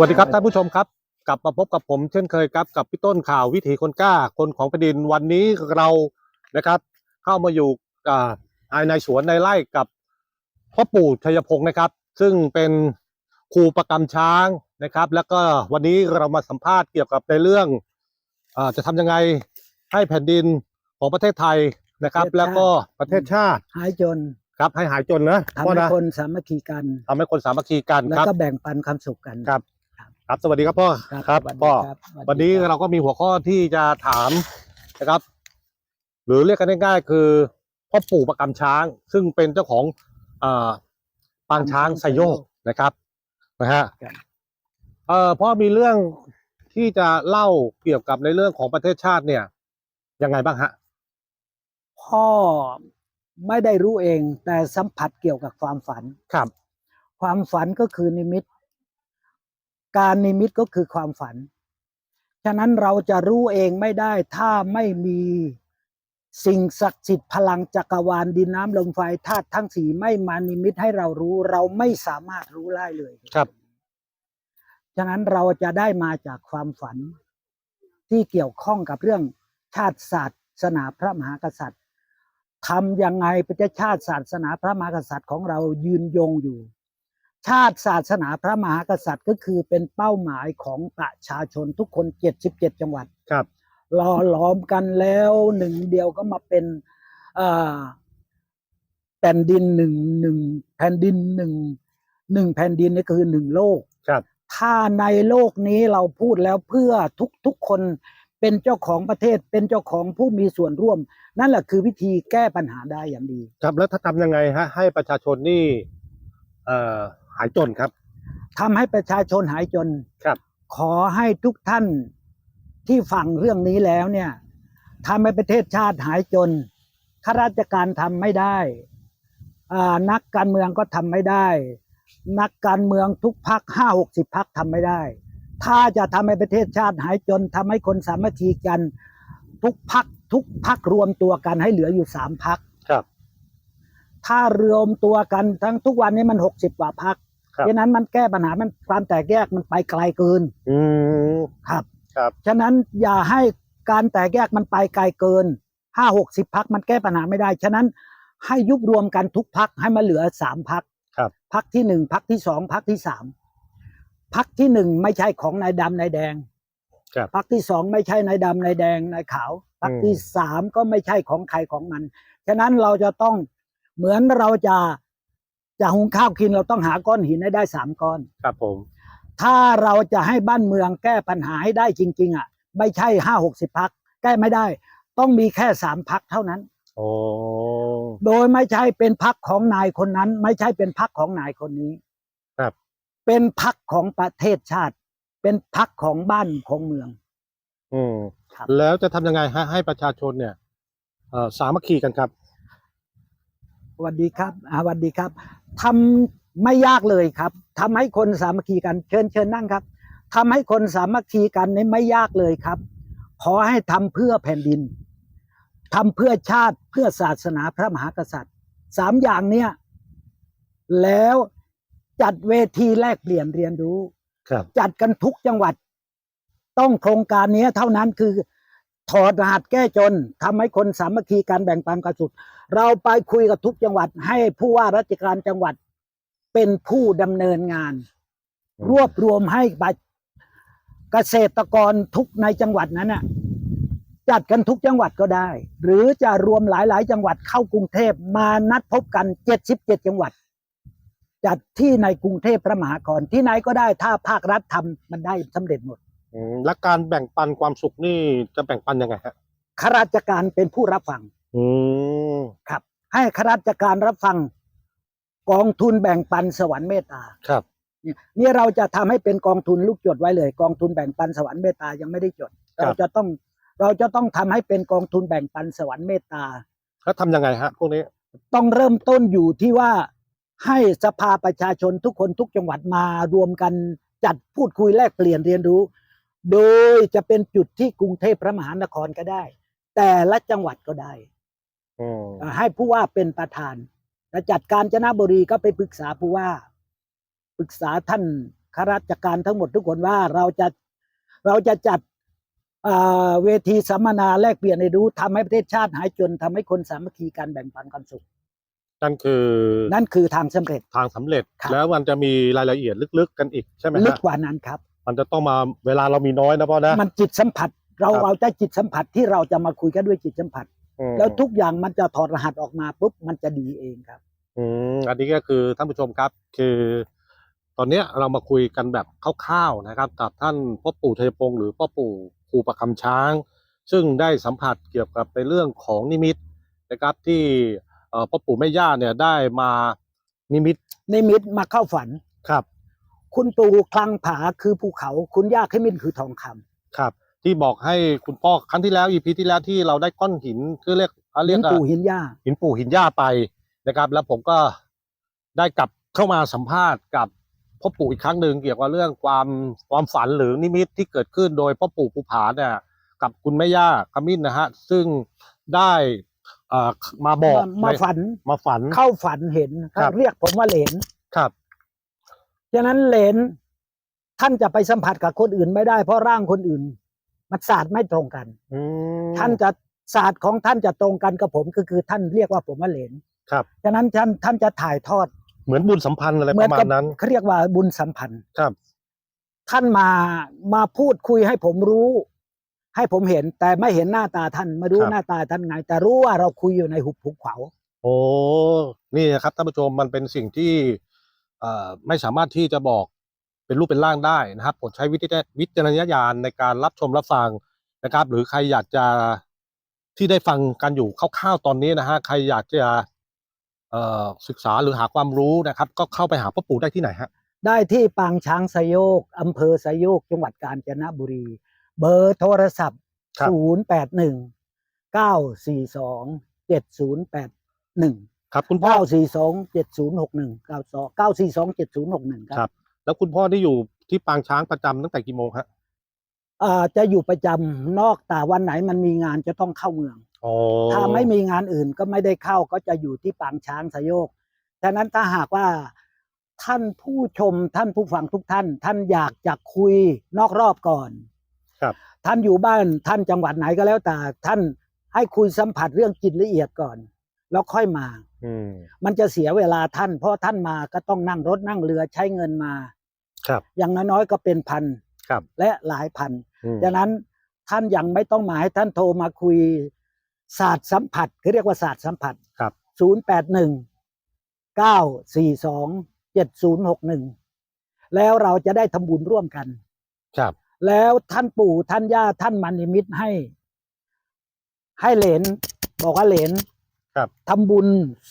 สวัสดีครับท่านผู้ชมครับ กลับมาพบกับผมเช่นเคยครับกับพี่ต้นข่าววิถีคนกล้าคนของแผ่นดินวันนี้เรานะครับ เข้ามาอยู่อ่าภายในสวนในไร่กับพ่อปู่ชัยพงศ์นะครับ ซึ่งเป็นครูประกำช้างนะครับ แล้วก็วันนี้เรามาสัมภาษณ์เกี่ยวกับในเรื่องอาจะทำยังไงให้แผ่นดินของประเทศไทยนะครับประเทศชาติแล้วก็ประเทศชาติหายจนครับให้หายจนนะทำพ่อให้นะคนสามัคคีกันทำให้คนสามัคคีกันแล้วครับก็แบ่งปันความสุขกันครับ ครับสวัสดีครับพ่อครับสวัสดีพ่อครับสวัสดีวันนี้ครับเราก็มีหัวข้อที่จะถามนะครับ หรือเรียกกันง่ายๆคือพ่อปู่ประกำช้าง ซึ่งเป็นเจ้าของอ่าปางช้างไซโยกนะครับนะฮะครับเอ่อพ่อมีเรื่องที่จะเล่าเกี่ยวกับในเรื่องของประเทศชาติเนี่ย ยังไงบ้างฮะพ่อไม่ได้รู้เองแต่สัมผัสเกี่ยวกับความฝันครับ ความฝันก็คือนิมิต การนิมิตก็คือความฝัน ฉะนั้นเราจะรู้เองไม่ได้ถ้าไม่มีสิ่งศักดิ์สิทธิ์พลังจักรวาลดินน้ำลมไฟธาตุทั้งสี่ไม่มานิมิตให้เรารู้ เราไม่สามารถรู้ได้เลยครับ ฉะนั้นเราจะได้มาจากความฝัน ที่เกี่ยวข้องกับเรื่องชาติศาสนาพระมหากษัตริย์ทำยังไงประเทศชาติศาสนาพระมหากษัตริย์ของเรายืนยงอยู่ ชาติศาสนาพระมหากษัตริย์ก็คือเป็นเป้าหมายของประชาชนทุกคน 77 จังหวัดครับรอล้อมกันแล้วหนึ่งเดียวก็มาเป็นเอ่อแผ่นดินหนึ่งหนึ่งแผ่นดินหนึ่งหนึ่งแผ่นดินนี่คือหนึ่งโลกครับถ้าในโลกนี้เราพูดแล้วเพื่อทุกทุกคนเป็นเจ้าของประเทศเป็นเจ้าของผู้มีส่วนร่วม นั่นแหละคือวิธีแก้ปัญหาได้อย่างดี ครับแล้วถ้าทำยังไงฮะให้ประชาชนนี่เอ่อ หายจนครับ ทำให้ประชาชนหายจน ครับ ขอให้ทุกท่านที่ฟังเรื่องนี้แล้วเนี่ยทำให้ประเทศชาติหายจนข้าราชการทำไม่ได้อ่านักการเมืองก็ทำไม่ได้ นักการเมืองทุกพักห้าหกสิบพักทำไม่ได้ ถ้าจะทำให้ประเทศชาติหายจนทำให้คนสามัคคีกัน ทุกพักทุกพักรวมตัวกันให้เหลืออยู่สามพักครับ ถ้ารวมตัวกันทั้งทุกวันนี้มันหกสิบกว่าพักครับ ฉะนั้นมันแก้ปัญหามันความแตกแยกมันไปไกลเกินอืม ครับ ครับ ฉะนั้นอย่าให้การแตกแยกมันไปไกลเกินห้าหกสิบพักมันแก้ปัญหาไม่ได้ ฉะนั้นให้ยุบรวมกันทุกพักให้มาเหลือสามพักครับ พักที่หนึ่งพักที่สองพักที่สามพักที่หนึ่งไม่ใช่ของนายดำนายแดง ครับพักที่สองไม่ใช่นายดำนายแดงนายขาวพักที่อืมสามก็ไม่ใช่ของใครของมัน ฉะนั้นเราจะต้อง เหมือนเราจะจะหุงข้าวกินเราต้องหาก้อนหินให้ได้สามก้อน ครับผม ถ้าเราจะให้บ้านเมืองแก้ปัญหาให้ได้จริง ๆ อะ ไม่ใช่ห้าหกสิบพักแก้ไม่ได้ ต้องมีแค่สามพักเท่านั้นโอ้โดยไม่ใช่เป็นพักของนายคนนั้น ไม่ใช่เป็นพักของนายคนนี้ ครับ เป็นพักของประเทศชาติ เป็นพักของบ้านของเมือง อืมครับ แล้วจะทำยังไงฮะให้ประชาชนเนี่ยเอ่อสามัคคีกันครับส วัสดีครับอ่าสวัสดีครับทำไม่ยากเลยครับทำให้คนสามัคคีกันเชิญเชิญนั่งครับทำให้คนสามัคคีกันนี่ไม่ยากเลยครับ ขอให้ทำเพื่อแผ่นดินทำเพื่อชาติเพื่อศาสนาพระมหากษัตริย์สามอย่างเนี้ยแล้วจัดเวทีแลกเปลี่ยนเรียนรู้ครับ จัดกันทุกจังหวัด ต้องโครงการนี้เท่านั้นคือถอดรหัสแก้จนทำให้คนสามัคคีการแบ่งปันกันสุด เราไปคุยกับทุกจังหวัด ให้ผู้ว่าราชการจังหวัดเป็นผู้ดำเนินงานอืมรวบรวมให้บัตรเกษตรกรทุกในจังหวัดนั้นน่ะจัดกันทุกจังหวัดก็ได้ หรือจะรวมหลายๆ จังหวัดเข้ากรุงเทพมานัดพบกันเจ็ดสิบเจ็ดจังหวัด จัดที่ในกรุงเทพพระมหานครที่ไหนก็ได้ถ้าภาครัฐทำมันได้สำเร็จหมด อืมและการแบ่งปันความสุขนี่จะแบ่งปันยังไงฮะ ข้าราชการเป็นผู้รับฟัง อืมครับ ให้ข้าราชการรับฟังกองทุนแบ่งปันสวรรค์เมตตาครับเนี่ยนี่เราจะทำให้เป็นกองทุนลูกจดไว้เลย กองทุนแบ่งปันสวรรค์เมตตายังไม่ได้จดครับเราจะต้องเราจะต้องทำให้เป็นกองทุนแบ่งปันสวรรค์เมตตาแล้วทำยังไงฮะพวกนี้ต้องเริ่มต้นอยู่ที่ว่าให้สภาประชาชนทุกคนทุกจังหวัดมารวมกันจัดพูดคุยแลกเปลี่ยนเรียนรู้ โดยจะเป็นจุดที่กรุงเทพพระมหานครก็ได้ แต่ละจังหวัดก็ได้อืมเอ่อ ให้ผู้ว่าเป็นประธานและจัดการจนบุรีก็ไปปรึกษาผู้ว่า ปรึกษาท่านข้าราชการทั้งหมดทุกคนว่าเราจะเราจะจัดอ่าเวทีสัมมนาแลกเปลี่ยนในรู้ทำให้ประเทศชาติหายจนทำให้คนสามัคคีกันแบ่งปันความสุข นั่นคือนั่นคือทางสำเร็จทางสำเร็จครับแล้วมันจะมีรายละเอียดลึกๆกันอีกใช่ไหมลึกฮะกว่านั้นครับ มันจะต้องมาเวลาเรามีน้อยนะพ่อนะมันจิตสัมผัส เราครับเอาใจจิตสัมผัสที่เราจะมาคุยกันด้วยจิตสัมผัสอืม แล้วทุกอย่างมันจะถอดรหัสออกมาปุ๊บมันจะดีเองครับ อืมอันนี้ก็คือท่านผู้ชมครับ คือ ตอนเนี้ยเรามาคุยกันแบบคร่าวๆนะครับกับท่านพ่อปู่ชัยพงศ์หรือพ่อปู่ครูประคำช้าง ซึ่งได้สัมผัสเกี่ยวกับในเรื่องของนิมิตนะครับที่เอ่อพ่อปู่แม่ย่าเนี่ยได้มานิมิต นิมิตมาเข้าฝันครับ คุณปู่คลังผาคือภูเขา คุณย่าขมิ้นคือทองคำครับ ที่บอกให้คุณพ่อครั้งที่แล้ว EP ที่แล้วที่เราได้ก้อนหินคือเรียกเขาเรีหิยกนอะปู่หินย่าหินปู่หินย่าไปนะครับ แล้วผมก็ได้กลับเข้ามาสัมภาษณ์กับพ่อปู่อีกครั้งหนึ่งเกี่ยวกับเรื่องความความฝันหรือนิมิตที่เกิดขึ้นโดยพ่อปู่ภูผาเนี่ยกับคุณแม่ย่าขมิ้นนะฮะ ซึ่งได้เอ่อมาบอกมาในฝันมาฝันเข้าฝันเห็นครับเรียกผมว่าเหลนครับฉะนั้นเหลนท่านจะไปสัมผัสกับคนอื่นไม่ได้เพราะร่างคนอื่น มันศาสตร์ไม่ตรงกันอืมท่านจะศาสตร์ของท่านจะตรงกันกับผมก็คือท่านเรียกว่าผมว่าเหลนครับฉะนั้นท่านท่านจะถ่ายทอด เหมือนบุญสัมพันธ์อะไรเหปมือนระมากัณนั้นเขาเรียกว่าบุญสัมพันธ์ครับ ท่านมามาพูดคุยให้ผมรู้ ให้ผมเห็น แต่ไม่เห็นหน้าตาท่านไม่รู้ครับหน้าตาท่านไง แต่รู้ว่าเราคุยอยู่ในหุบภูเขา โอ้นี่นะครับท่านผู้ชมมันเป็นสิ่งที่เอ่อไม่สามารถที่จะบอก เป็นรูปเป็นร่างได้นะครับผมใช้วิจารณวิจารณญาณในการรับชมรับฟังนะครับ หรือใครอยากจะที่ได้ฟังกันอยู่คร่าวๆตอนนี้นะฮะใครอยากจะเอ่อศึกษาหรือหาความรู้นะครับ ก็เข้าไปหาพ่อปู่ได้ที่ไหนฮะได้ที่ปางช้างสยโยกอำเภอสยโยกจังหวัดกาญจนบุรี เบอร์โทรศัพท์ครับ0 8 1 9 4 2 7 0 8 1 ครับคุณพ่อ 9 4 2 7 0 6 1 9 2 9 4 2 7 0 6 1คครัรับบ แล้วคุณพ่อที่อยู่ที่ปางช้างประจำตั้งแต่กี่โมงฮะอ่าจะอยู่ประจำนอกแต่วันไหนมันมีงานจะต้องเข้าเมือง อ๋อถ้าไม่มีงานอื่นก็ไม่ได้เข้าก็จะอยู่ที่ปางช้างสยโยกฉะนั้นถ้าหากว่าท่านผู้ชมท่านผู้ฟังทุกท่าน ท่านอยากจะคุยนอกรอบก่อน ครับ ท่านอยู่บ้านท่านจังหวัดไหนก็แล้วแต่ท่านให้คุยสัมผัสเรื่องจิตละเอียดก่อน แล้วค่อยมา อืม มันจะเสียเวลาท่าน เพราะท่านมาก็ต้องนั่งรถนั่งเรือใช้เงินมา ครับอย่างน้อยๆก็เป็นพันครับและหลายพันอืมดังนั้นท่านยังไม่ต้องมาให้ท่านโทรมาคุยศาสตร์สัมผัสคือเรียกว่าศาสตร์สัมผัสครับศูนย์แปดหนึ่งเก้าสี่สองเจ็ดศูนย์หกหนึ่งแล้วเราจะได้ทำบุญร่วมกัน ครับ แล้วท่านปู่ท่านย่าท่านมันนิมิตให้ ให้เหลนบอกว่าเหลนครับทำบุญ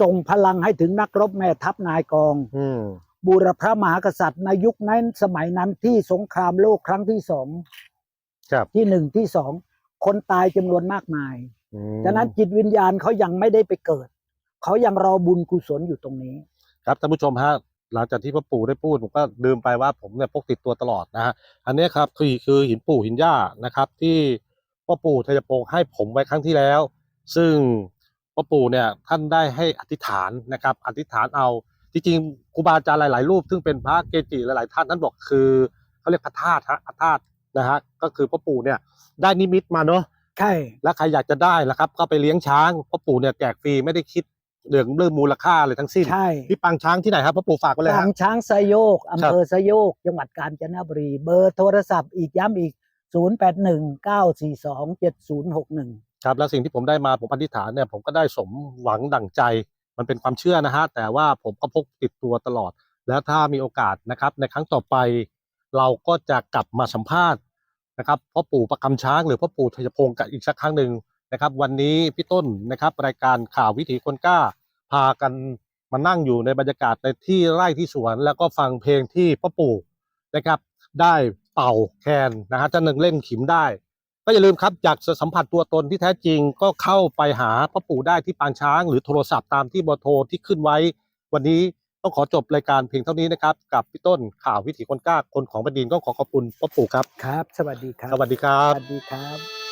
ส่งพลังให้ถึงนักรบแม่ทัพนายกอง อืม บูรพระมหากษัตริย์ในยุคนั้นสมัยนั้นที่สงครามโลกครั้งที่สองครับที่หนึ่งที่สองคนตายจำนวนมากมายอืมฉะนั้นจิตวิญญาณเขายังไม่ได้ไปเกิด เขายังรอบุญกุศลอยู่ตรงนี้ ครับท่านผู้ชมฮะหลังจากที่พ่อปู่ได้พูดผมก็ลืมไปว่าผมเนี่ยพกติดตัวตลอดนะฮะอันเนี้ยครับคือคือหินปู่หินย่านะครับ ที่พ่อปู่ชัยโปงให้ผมไว้ครั้งที่แล้ว ซึ่งพ่อปู่เนี่ยท่านได้ให้อธิษฐานนะครับ อธิษฐานเอาที่ จริงครูบาอาจารย์หลาย ๆ รูป ซึ่งเป็นพระเกจิหลาย ๆ ท่านท่านบอกคือเขาเรียกพระธาตุฮะพระธาตุนะฮะก็คือพ่อปู่เนี่ยได้นิมิตมาเนาะใช่แล้วใครอยากจะได้ล่ะครับ ก็ไปเลี้ยงช้างพ่อปู่เนี่ยแจกฟรีไม่ได้คิดเรื่องเรื่องมูลค่าอะไรทั้งสิ้นใช่ที่ปางช้างที่ไหนครับพ่อปู่ฝากไว้เลยทาฮะงช้างสยโยกอำเภอสยโยก จังหวัดกาญจนบุรี เบอร์โทรศัพท์อีกย้ำอีก 0 8 1 9 4 2 7 0 6 1 ครับ แล้วสิ่งที่ผมได้มาผมอธิษฐานเนี่ยผมก็ได้สมหวังดั่งใจ มันเป็นความเชื่อนะฮะแต่ว่าผมก็พกติดตัวตลอด แล้วถ้ามีโอกาสนะครับ ในครั้งต่อไปเราก็จะกลับมาสัมภาษณ์นะครับพ่อปู่ประคำช้างหรือพ่อปู่ชัยพงศ์กันอีกสักครั้งหนึ่งนะครับ วันนี้พี่ต้นนะครับ รายการข่าววิถีคนกล้า พากันมานั่งอยู่ในบรรยากาศในที่ไร่ที่สวน แล้วก็ฟังเพลงที่พ่อปู่นะครับ ได้เป่าแคนนะฮะจะนึงเล่นขิมได้ ก็อย่าลืมครับอยากจะสัมผัสตัวตนที่แท้จริงก็เข้าไปหาพ่อปู่ได้ที่ปางช้าง หรือโทรศัพท์ตามที่เบอร์โทรที่ขึ้นไว้ วันนี้ต้องขอจบรายการเพียงเท่านี้นะครับ กับพี่ต้นข่าววิถีคนกล้าคนของแผ่นดินก็ขอขอบคุณพ่อปู่ครับครับ สวัสดีครับสวัสดีครัสบวัสดีครับ